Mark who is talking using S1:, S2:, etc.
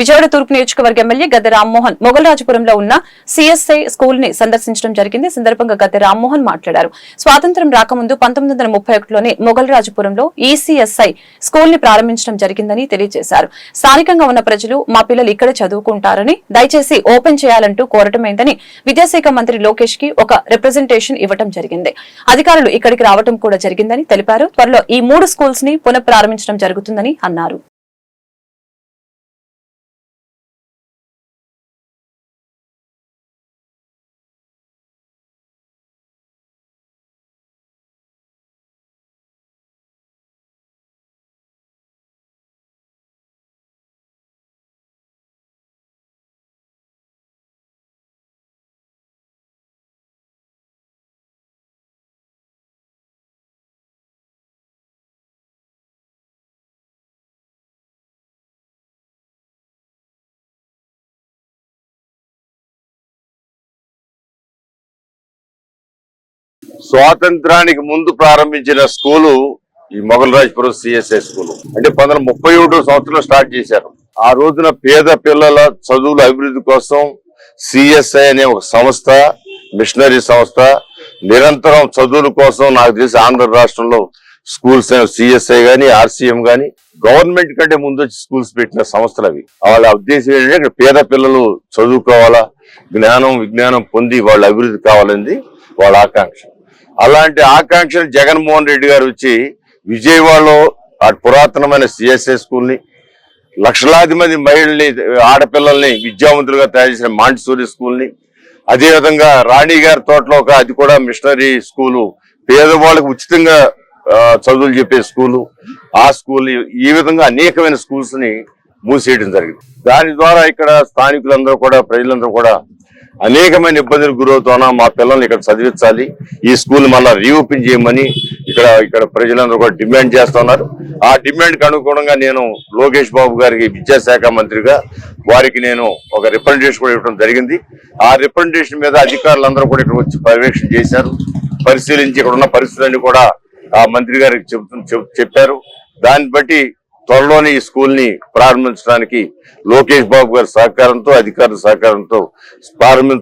S1: విజయవాడ తూర్పు నియోజకవర్గ ఎమ్మెల్యే గద్దె రామ్మోహన్ మొగల్రాజపురంలో ఉన్న సిఎస్ఐ స్కూల్ని సందర్శించడం జరిగింది. సందర్భంగా గద్దె రామ్మోహన్ మాట్లాడారు. స్వాతంత్ర్యం రాకముందు పంతొమ్మిది వందల ముప్పై ఒకటిలోనే మొగల్రాజపురంలో ఈసీఎస్ఐ స్కూల్ని ప్రారంభించడం జరిగిందని తెలియజేశారు. స్థానికంగా ఉన్న ప్రజలు మా పిల్లలు ఇక్కడే చదువుకుంటారని దయచేసి ఓపెన్ చేయాలంటూ కోరటమైందని విద్యాశాఖ మంత్రి లోకేష్కి ఒక రిప్రజెంటేషన్ ఇవ్వడం జరిగింది. అధికారులు ఇక్కడికి రావడం కూడా జరిగిందని తెలిపారు. త్వరలో ఈ మూడు స్కూల్స్ని పునఃప్రారంభించడం జరుగుతుందని అన్నారు.
S2: స్వాతంత్రానికి ముందు ప్రారంభించిన స్కూలు ఈ మొగలరాజపురం సిఎస్ఐ స్కూల్. అంటే పంతొమ్మిది ముప్పై ఒకటో సంవత్సరంలో స్టార్ట్ చేశారు. ఆ రోజున పేద పిల్లల చదువుల అభివృద్ధి కోసం సిఎస్ఐ అనే ఒక సంస్థ మిషనరీ సంస్థ నిరంతరం చదువుల కోసం నాకు తెలిసి ఆంధ్ర రాష్ట్రంలో స్కూల్స్ సిఎస్ఐ గాని ఆర్సీఎం గాని గవర్నమెంట్ కంటే ముందు వచ్చి స్కూల్స్ పెట్టిన సంస్థలు అవి. వాళ్ళ ఉద్దేశం ఏంటంటే ఇక్కడ పేద పిల్లలు చదువుకోవాలా జ్ఞానం విజ్ఞానం పొంది వాళ్ళ అభివృద్ధి కావాలని వాళ్ళ ఆకాంక్ష. అలాంటి ఆకాంక్షలు జగన్మోహన్ రెడ్డి గారు వచ్చి విజయవాడలో ఆ పురాతనమైన సిఎస్ఏ స్కూల్ని లక్షలాది మంది మహిళల్ని ఆడపిల్లల్ని విద్యావంతులుగా తయారు చేసిన మాంటిసూరి స్కూల్ని అదేవిధంగా రాణిగారి రాణి గారి తోటలో ఒక అది కూడా మిషనరీ స్కూలు పేదవాళ్ళకి ఉచితంగా చదువులు చెప్పే స్కూలు ఆ స్కూల్ ఈ విధంగా అనేకమైన స్కూల్స్ని మూసేయడం జరిగింది. దాని ద్వారా ఇక్కడ స్థానికులందరూ కూడా ప్రజలందరూ కూడా అనేకమైన ఇబ్బందులకు గురవుతున్నా మా పిల్లల్ని ఇక్కడ చదివించాలి. ఈ స్కూల్ మళ్ళా రీఓపెన్ చేయమని ఇక్కడ ఇక్కడ ప్రజలందరూ కూడా డిమాండ్ చేస్తున్నారు. ఆ డిమాండ్కి అనుగుణంగా నేను లోకేష్ బాబు గారికి విద్యాశాఖ మంత్రిగా వారికి నేను ఒక రిప్రజెంటేషన్ కూడా ఇవ్వడం జరిగింది. ఆ రిప్రజెంటేషన్ మీద అధికారులందరూ కూడా ఇక్కడ వచ్చి పర్యవేక్షణ చేశారు. పరిశీలించి ఇక్కడ ఉన్న పరిస్థితులన్నీ కూడా ఆ మంత్రి గారికి చెబుతూ చెప్- చెప్పారు. దాన్ని బట్టి త్వరలోనే ఈ స్కూల్ని ప్రారంభించడానికి లోకేష్ బాబు గారి సహకారంతో అధికారుల సహకారంతో ప్రారంభించాలని